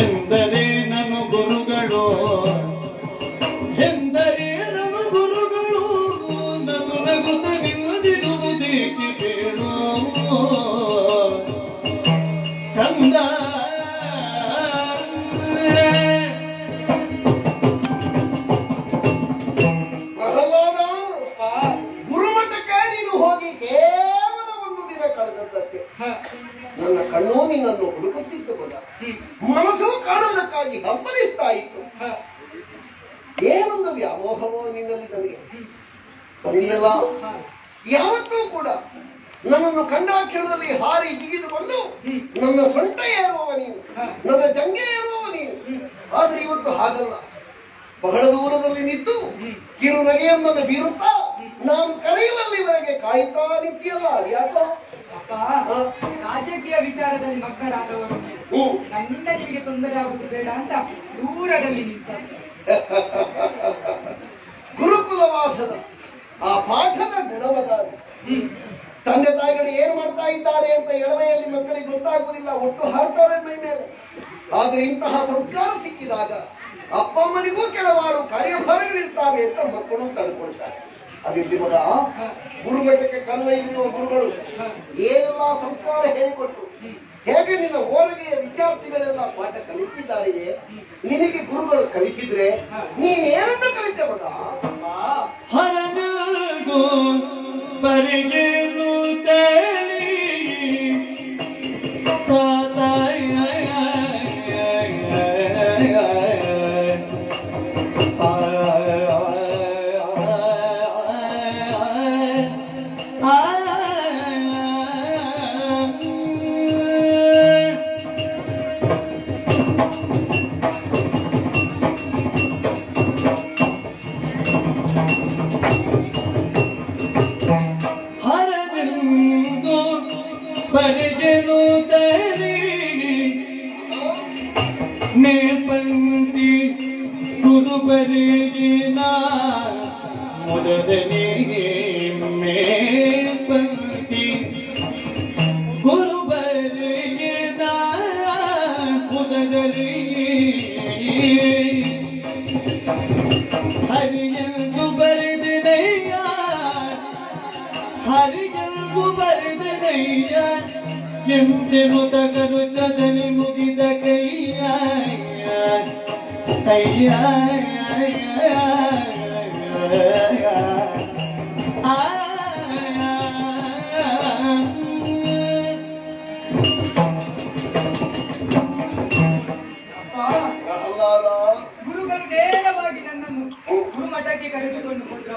ಎಂದರೆ ನನ್ನ ಗುರುಗಳು ಎಂದರೆ ನನ್ನ ಗುರುಗಳು ನಗು ನಗುತ್ತ ನಿಲ್ಲದಿರುವುದೇಕೆ ಬೇಡೋ. ಕಂದ ನನ್ನ ಕಣ್ಣು ನಿನ್ನನ್ನು ಹುಡುಕುತ್ತಿಸಬಹುದ ಕಾಣೋದಕ್ಕಾಗಿ ಹಂಬಲಿಸ್ತಾ ಇತ್ತು ಏನೊಂದು ವ್ಯಾಮೋಹವೋ ನಿನ್ನಲ್ಲಿ ನನಗೆ? ಬಂದಿಲ್ಲ ಯಾವತ್ತೂ ಕೂಡ ನನ್ನನ್ನು ಕಂಡಾಕ್ಷಣದಲ್ಲಿ ಹಾರಿ ಜಿಗಿದು ಬಂದು ನನ್ನ ಸೊಂಟ ಏರುವವ ನೀನು, ನನ್ನ ಜಂಗೆ ಏರುವವ ನೀನು. ಆದ್ರೆ ಇವತ್ತು ಹಾಗಲ್ಲ. ಬಹಳ ದೂರದಲ್ಲಿ ನಿಂತು ಕಿರು ನಗೆಯೊಂದನ್ನು ಬೀರುತ್ತಾ ನಾನು ಕರೆಯುವಲ್ಲಿವರೆಗೆ ಕಾಯುತ್ತಾ ನಿಂತಿಯಲ್ಲ ಯಾಕೋ? ಅಪ್ಪ ರಾಜಕೀಯ ವಿಚಾರದಲ್ಲಿ ಮಕ್ಕಳಾದವರು. ನನ್ನಿಂದ ನಿಮಗೆ ತೊಂದರೆ ಆಗುವುದು ಬೇಡ ಅಂತ ದೂರದಲ್ಲಿ ನಿಂತ ಗುರುಕುಲವಾಸದ ಆ ಪಾಠದ ಗುಣವದಾರಿ ತಂದೆ ತಾಯಿಗಳು ಏನ್ ಮಾಡ್ತಾ ಇದ್ದಾರೆ ಅಂತ ಎಳವೆಯಲ್ಲಿ ಮಕ್ಕಳಿಗೆ ಗೊತ್ತಾಗುವುದಿಲ್ಲ ಒಟ್ಟು ಹಾರ್ತಾರೆ ಮೈ ಮೇಲೆ. ಆದ್ರೆ ಇಂತಹ ಸಂಸ್ಕಾರ ಸಿಕ್ಕಿದಾಗ ಅಪ್ಪಮ್ಮನಿಗೂ ಕೆಲವಾರು ಕಾರ್ಯಭಾರಗಳಿರ್ತಾವೆ ಅಂತ ಮಕ್ಕಳು ತಡ್ಕೊಳ್ತಾರೆ. ಅದಿರ್ಲಿ ಗುರುಮಟ್ಟಕ್ಕೆ ಕಲ್ಲೈದಿರುವ ಗುರುಗಳು ಏನೆಲ್ಲ ಸಂಸ್ಕಾರ ಹೇಳಿಕೊಟ್ಟು ಹೇಗೆ ನಿನ್ನ ಓರಗೆಯ ವಿದ್ಯಾರ್ಥಿಗಳೆಲ್ಲ ಪಾಠ ಕಲಿತಿದ್ದಾರೆಯೇ? ನಿನಗೆ ಗುರುಗಳು ಕಲಿಸಿದ್ರೆ ನೀನ್ ಏನಂತ ಕಲಿತೆ ಮಗ ಹರನಲ್ಗೋ ಬರಿಗೆನು முததனே மேம்பதி குருபருதான் புததலே ஹரியங்கு பருதினையார் ஹரியங்கு பருதினையார் எம்தி முதகரு சதனி முகித கையாய் கையாய்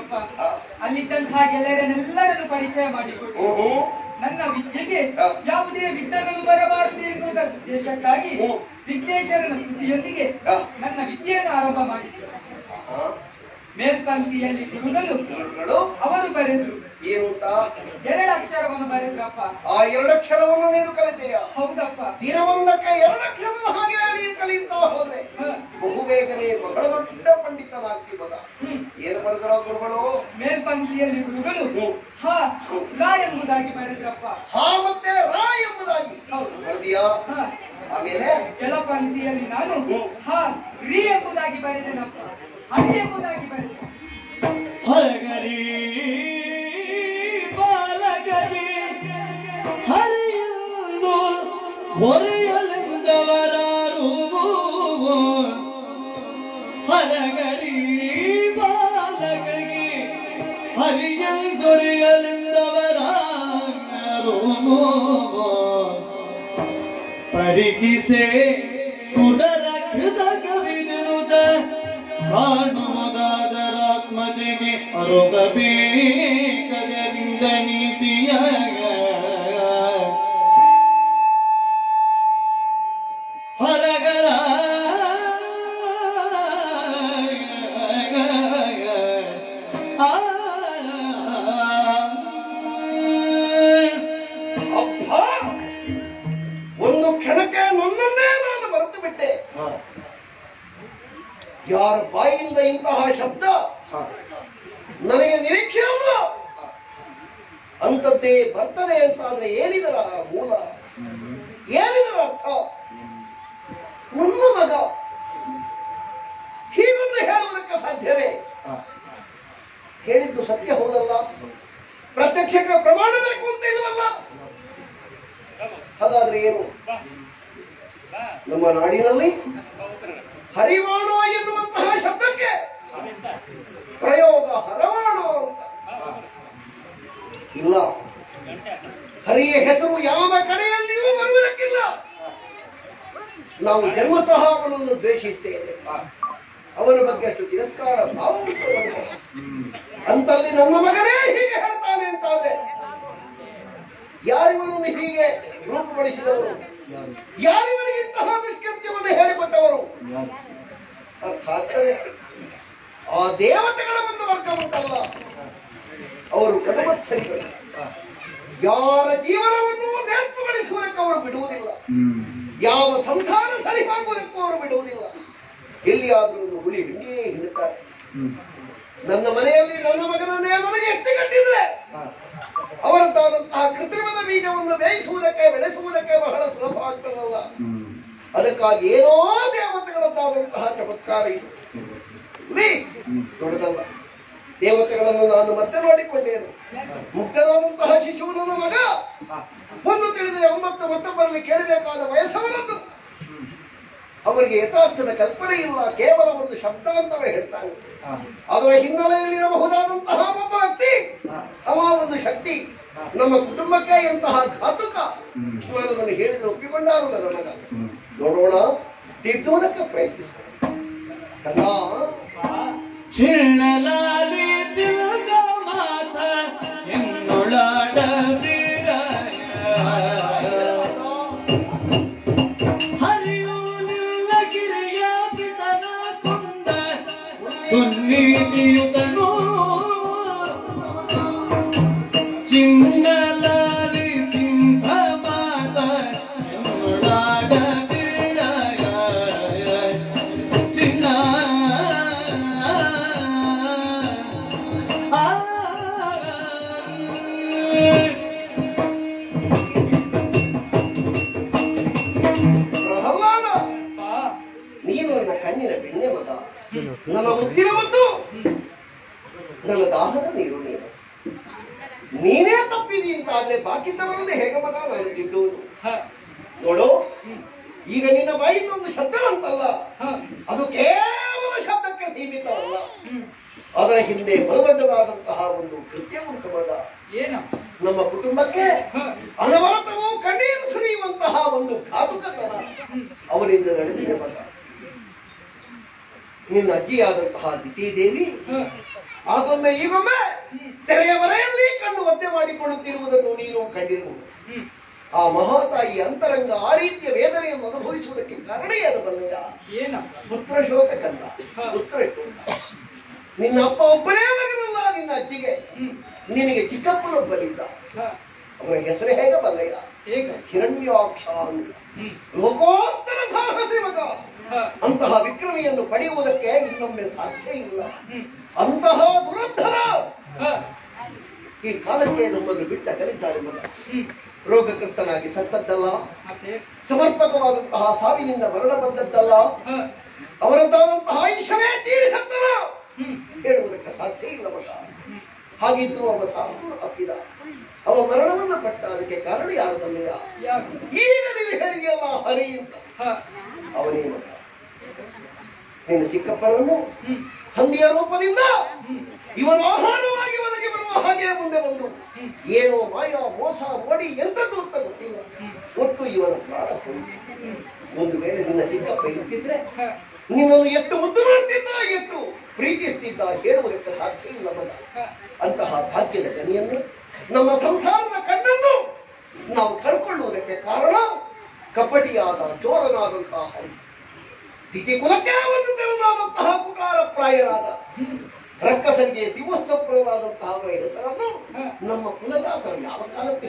ಹೋದ್ರಪ್ಪ ಅಲ್ಲಿದ್ದಂತಹ ಗೆಳೆಯರನ್ನೆಲ್ಲರನ್ನು ಪರಿಚಯ ಮಾಡಿಕೊಟ್ಟು ನನ್ನ ವಿದ್ಯೆಗೆ ಯಾವುದೇ ವಿಘ್ನಗಳು ಬರಬಾರದು ಎನ್ನುವುದರ ಉದ್ದೇಶಕ್ಕಾಗಿ ವಿಘ್ನೇಶ್ವರನ ಸ್ತುತಿಯೊಂದಿಗೆ ನನ್ನ ವಿದ್ಯೆಯನ್ನು ಆರಂಭ ಮಾಡಿದ್ದರು ಮೇಲ್ಪಂಕ್ತಿಯಲ್ಲಿ ಗುರುಗಳು ಅವರು ಬರೆದ್ರು. ಏನಂತ ಎರಡು ಅಕ್ಷರವನ್ನು ಬರೆದ್ರಪ್ಪ. ಆ ಎರಡಕ್ಷರವನ್ನು ನೀನು ಕಲಿತೆಯ? ಹೌದಪ್ಪ. ದಿನವೊಂದಕ್ಕೆ ಎರಡಕ್ಷರದ ಹಾಗೆ ನೀನು ಕಲಿಯುತ್ತಾ ಹೋದ್ರೆ. ಬಹುಬೇಗನೆ ಬಹಳ ದೊಡ್ಡ ಪಂಡಿತನಾಗ್ತಿ ಮಗ ಹ್ಮ್. ಏನು ಬರೆದ್ರ ಗುರುಗಳು? ಮೇಲ್ಪಂಕ್ತಿಯಲ್ಲಿ ಗುರುಗಳು? ಹ ಲ ಎಂಬುದಾಗಿ ಬರೆದ್ರಪ್ಪ ಹಾ ಮತ್ತೆ ರಾ ಎಂಬುದಾಗಿ. ಹೌದು. ಬರೆದಿಯಾ ಆಮೇಲೆ ಕೆಳಪಂಕ್ತಿಯಲ್ಲಿ ನಾನು ಹಾ ರೀ ಎಂಬುದಾಗಿ ಬರೆದೇನಪ್ಪ. ಹರಿ ಎಂಬುದಾಗಿ ಬರೆದೆ. ಹರಗರಿ ಬಾಲಗರಿ ಹರಿಯಂದು ಪರಿಗಿಸೆ ಸುಡರಕ್ಷದ ಕವಿದಿರುದ ಕಾಣುವುದಾದರಾತ್ಮತೆಗೆ ಅರೋಗಬೇಕದರಿಂದ ನೀತಿಯ ಯಾರ ಬಾಯಿಂದ ಇಂತಹ ಶಬ್ದ? ನನಗೆ ನಿರೀಕ್ಷೆ ಅಲ್ಲ. ಅಂತದ್ದೇ ಬರ್ತದೆ ಅಂತಾದ್ರೆ ಏನಿದರ ಮೂಲ? ಏನಿದರ ಅರ್ಥ? ನನ್ನ ಮಗ. ಹೀಗೊಂದು ಹೇಳುವುದಕ್ಕೆ ಸಾಧ್ಯವೇ? ಹೇಳಿದ್ದು ಸತ್ಯ ಹೌದಲ್ಲ? ಪ್ರತ್ಯಕ್ಷಕ್ಕೆ ಪ್ರಮಾಣ ಬೇಕು ಅಂತ ಇಲ್ವಲ್ಲ ಹಾಗಾದ್ರೆ ಏನು? ನಮ್ಮ ನಾಡಿನಲ್ಲಿ ಹರಿವಾಣ ಎನ್ನುವಂತಹ ಶಬ್ದಕ್ಕೆ ಪ್ರಯೋಗ ಹರವಾಣ ಇಲ್ಲ. ಹರಿಯ ಹೆಸರು ಯಾವ ಕಡೆಯಲ್ಲಿಯೂ ಬರುವುದಕ್ಕಿಲ್ಲ. ನಾವು ಜನ್ಮತಃ ಅವನನ್ನು ದ್ವೇಷಿಸ್ತೇವೆ ಅವನ ಬಗ್ಗೆ ಅಷ್ಟು ತಿರಸ್ಕಾರ ಭಾವ. ಅಂತಲ್ಲಿ ನನ್ನ ಮಗನೇ ಯಾರಿವನನ್ನು ಹೀಗೆ ರೂಪುಗೊಳಿಸಿದವರು ಯಾರಿವರಿಗೆ ಇಂತಹ ದುಷ್ಕೃತ್ಯವನ್ನು ಹೇಳಿಕೊಟ್ಟವರು? ಆ ದೇವತೆಗಳ ಒಂದು ವರ್ಗ ಉಂಟಲ್ಲ. ಅವರು ಕಡಮತ್ಸರಿಗಳು ಯಾರ ಜೀವನವನ್ನು ನೇರ್ಪುಗೊಳಿಸುವುದಕ್ಕೆ ಅವರು ಬಿಡುವುದಿಲ್ಲ. ಯಾವ ಸಂಸಾರ ಸರಿಮಾಗುವುದಕ್ಕೂ ಅವರು ಬಿಡುವುದಿಲ್ಲ. ಎಲ್ಲಿಯಾದರೂ ಒಂದು ಹುಲಿ ಹಿಂಡಿಯೇ ಹಿಡುತ್ತಾರೆ ನನ್ನ ಮನೆಯಲ್ಲಿ ನನ್ನ ಮಗನನ್ನೇ ನನಗೆ ಎತ್ತಿಗಟ್ಟಿದ್ರೆ ಅವರದ್ದಾದಂತಹ ಕೃತ್ರಿಮದ ಬೀಜವನ್ನು ಬೇಯಿಸುವುದಕ್ಕೆ, ಬೆಳೆಸುವುದಕ್ಕೆ ಬಹಳ ಸುಲಭ ಆಗ್ತದಲ್ಲ. ಅದಕ್ಕಾಗಿ ಏನೋ ದೇವತೆಗಳದ್ದಾದಂತಹ ಚಮತ್ಕಾರ ಇದು. ದೊಡ್ಡದಲ್ಲ. ದೇವತೆಗಳನ್ನು ನಾನು ಮತ್ತೆ ನೋಡಿಕೊಂಡೇನು? ಮುಕ್ತರಾದಂತಹ ಶಿಶುವನ ಮಗ. ಒಂದು ತಿಳಿದರೆ ಒಂಬತ್ತು, ಮತ್ತೊಬ್ಬರಲ್ಲಿ ಕೇಳಬೇಕಾದ ವಯಸ್ಸವನದ್ದು. ಅವರಿಗೆ ಯಥಾರ್ಥದ ಕಲ್ಪನೆ ಇಲ್ಲ ಕೇವಲ ಒಂದು ಶಬ್ದ ಅಂತವೇ ಹೇಳ್ತಾರೆ ಅದರ ಹಿನ್ನೆಲೆಯಲ್ಲಿರಬಹುದಾದಂತಹ ಒಬ್ಬ ವ್ಯಕ್ತಿ. ಅವ ಒಂದು ಶಕ್ತಿ. ನಮ್ಮ ಕುಟುಂಬಕ್ಕೆ ಎಂತಹ ಘಾತುಕ? ನಾನು ನನಗೆ ಹೇಳಿದ್ರೆ ಒಪ್ಪಿಕೊಂಡಾರು ನಮಗ? ಮಗ ನೋಡೋಣ ತಿದ್ದುವುದಕ್ಕೆ ಪ್ರಯತ್ನಿಸ ఉన్నీయుతను చిన్న ಮುತ್ತಿನ ಮುದ್ದು ನನ್ನ ದಾಹದ ನೀರು ನೀನು. ನೀನೇ ತಪ್ಪಿದಿ ಅಂತ ಆದ್ರೆ ಬಾಕಿದ್ದವರನ್ನೇ ಹೇಗೆ ಮಗ ನಾನು ಹ. ನೋಡು ಈಗ ನಿನ್ನ ಬಾಯಿಂದ ಒಂದು ಶಬ್ದ ಅಂತಲ್ಲ ಅದು ಕೇವಲ ಶಬ್ದಕ್ಕೆ ಸೀಮಿತವಲ್ಲ. ಅದರ ಹಿಂದೆ ಬಲದೊಡ್ಡದಾದಂತಹ ಒಂದು ಕೃತ್ಯ ಉಂಟು ಮಗ ಏನ? ನಮ್ಮ ಕುಟುಂಬಕ್ಕೆ ಅನವರತವೂ ಕಣ್ಣೀರು ಸುರಿಯುವಂತಹ ಒಂದು ಘಾತುಕತನ ಅವನಿಂದ ನಡೆದಿದೆ ಮಗ. ನಿನ್ನ ಅಜ್ಜಿಯಾದಂತಹ ದಿತಿದೇವಿ ದೇವಿ ಆಗೊಮ್ಮೆ ಈಗೊಮ್ಮೆ ತೆರೆಯ ಮನೆಯಲ್ಲಿ ಕಣ್ಣು ಒದ್ದೆ ಮಾಡಿಕೊಳ್ಳುತ್ತಿರುವುದನ್ನು ನೀನು ಕಂಡಿರುವುದು ಆ ಮಹಾತಾಯಿ ಅಂತರಂಗ ಆ ರೀತಿಯ ವೇದನೆಯನ್ನು ಅನುಭವಿಸುವುದಕ್ಕೆ ಕಾರಣ ಏನು ಬಲ್ಲಯ್ಯ ಏನ ಪುತ್ರ ಶೋಕ ಕಂದ ಪುತ್ರ ನಿನ್ನ ಅಪ್ಪ ಒಬ್ಬನೇ ಮಗನಲ್ಲ ನಿನ್ನ ಅಜ್ಜಿಗೆ. ನಿನಗೆ ಚಿಕ್ಕಪ್ಪನೊಬ್ಬನಿದ್ದ. ಅವರ ಹೆಸರು ಹೇಗೆ? ಬಲ್ಲಯ್ಯ ಹೇಗ ಹಿರಣ್ಯಾಕ್ಷ ಲೋಕೋತ್ತರ ಸಾಹಸಿ ಮಗ. ಅಂತಹ ವಿಕ್ರಮಿಯನ್ನು ಪಡೆಯುವುದಕ್ಕೆ ಇನ್ನೊಮ್ಮೆ ಸಾಧ್ಯ ಇಲ್ಲ. ಅಂತಹ ದುರಂಧರ! ಈ ಕಾಲಕ್ಕೆ ನಮ್ಮನ್ನು ಬಿಟ್ಟ ಕಲಿದ್ದಾರೆ ಮಗ ರೋಗಗ್ರಸ್ತನಾಗಿ ಸತ್ತದ್ದಲ್ಲ. ಸಮರ್ಪಕವಾದಂತಹ ಸಾವಿನಿಂದ ಮರಣ ಬಂದದ್ದಲ್ಲ. ಅವರದ್ದಾದಂತಹ ಆಯುಷ್ಯವೇ ತೀರಿ ಸತ್ತನ ಹೇಳುವುದಕ್ಕೆ ಸಾಧ್ಯ ಇಲ್ಲ ಮಗ. ಹಾಗಿದ್ದು ಅವ ಸಾವು ಅಪ್ಪಿದ ಅವ ಮರಣವನ್ನು ಪಟ್ಟ ಅದಕ್ಕೆ ಕಾರಣ ಯಾರು ಬಲ್ಲೆಯ? ಈಗ ನೀವು ಹೇಳಿದೆಯಲ್ಲ ಹರಿ ಅಂತ. ಅವನೇ ಮಗ. ನಿನ್ನ ಚಿಕ್ಕಪ್ಪನನ್ನು ಹಂದಿಯ ರೂಪದಿಂದ ಇವನು ಆಹಾರವಾಗಿ ಒಳಗೆ ಬರುವ ಹಾಗೆ ಮುಂದೆ ಬಂದು. ಏನೋ ಮಾಯ, ಮೋಸ ಓಡಿ ಎಂತ ಅಂತ ಗೊತ್ತಿಲ್ಲ. ಒಟ್ಟು ಇವನ ಪ್ರಾಣ ಒಂದು ವೇಳೆ ನಿನ್ನ ಚಿಕ್ಕಪ್ಪ ಇರುತ್ತಿದ್ರೆ ನಿನ್ನನ್ನು ಎಷ್ಟು ಮುದ್ದು ಮಾಡ್ತಿದ್ದ, ಎಷ್ಟು ಪ್ರೀತಿಸ್ತಿದ್ದ ಹೇಳುವುದಕ್ಕೆ ಸಾಧ್ಯ ಇಲ್ಲ ಮಗ. ಅಂತಹ ಭಾಗ್ಯದ ಗನಿಯನ್ನು ನಮ್ಮ ಸಂಸಾರದ ಕಣ್ಣನ್ನು ನಾವು ಕಳ್ಕೊಳ್ಳುವುದಕ್ಕೆ ಕಾರಣ ಕಪಟಿಯಾದ ಚೋರನಾದಂತಹ ಹರಿ. ತಿಥಿ ಕುಲಕ್ಕೆ ಒಂದು ತೆರನಾದಂತಹ ಪುಕಾರ ಪ್ರಾಯರಾದ ರಕ್ಕಸರಿಗೆ ಸಿಂಹಸ್ವಪ್ರನಾದಂತಹ ಹೆಸರನ್ನು ನಮ್ಮ ಕುಲದಾಸರು ಯಾವ ಕಾಲಕ್ಕೆ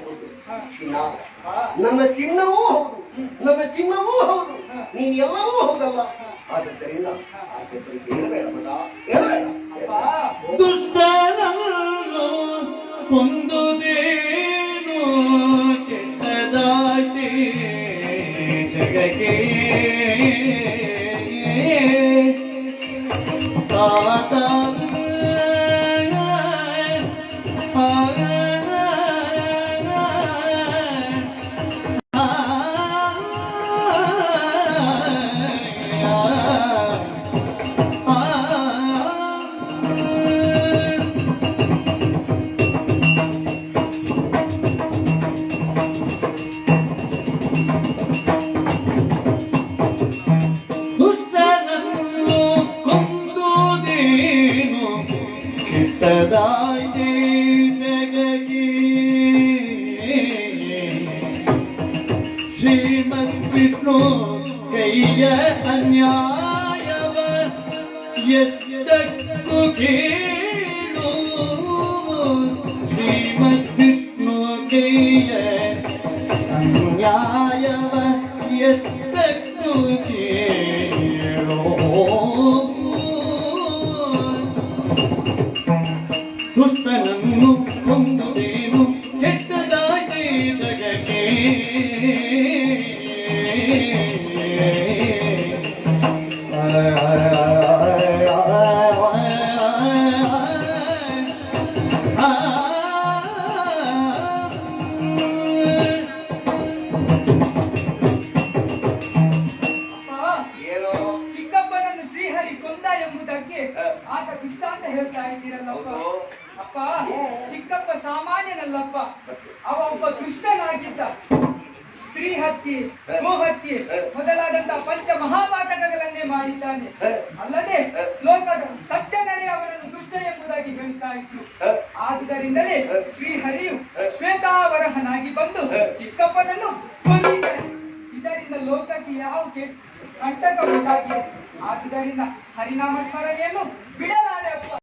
ಗೊತ್ತು? ಚಿನ್ನ. ನನ್ನ ಚಿನ್ನವೂ ಹೌದು. ನನ್ನ ಚಿನ್ನವೂ ಹೌದು. ನೀನ್ ಎಲ್ಲವೂ ಹೌದಲ್ಲ? ಆದ್ದರಿಂದ ಆ ಹೆಸರಿಗೆ ಹೇಳಬೇಡ. ವಿಷ್ಣುಗೆಯ ಅನ್ಯಾಯವ ಎಷ್ಟಕ್ಕೂ ಕೇಳೋ ಸ್ತ್ರೀ ಹತ್ಯೆ ಗೋ ಹತ್ಯೆ ಮೊದಲಾದಂತಹ ಪಂಚ ಮಹಾಪಾತಕಗಳನ್ನೇ ಮಾಡಿದ್ದಾನೆ. ಅಲ್ಲದೆ ಲೋಕದ ಸಜ್ಜನರೇ ಅವರನ್ನು ದುಷ್ಟ ಎಂಬುದಾಗಿ ಹೇಳ್ತಾ ಇದ್ರು ಆದುದರಿಂದಲೇ ಶ್ರೀಹರಿಯು ಶ್ವೇತಾವರಹನಾಗಿ ಬಂದು ಚಿಕ್ಕಪ್ಪನನ್ನು ಕೊಂದಿದ್ದಾನೆ ಇದರಿಂದ ಲೋಕಕ್ಕೆ ಯಾವ ಕಂಟಕ ಉಂಟಾಗಿದೆ? ಆದುದರಿಂದ ಹರಿನಾಮ ಸ್ಮರಣೆಯನ್ನು ಬಿಡಲಾರೆ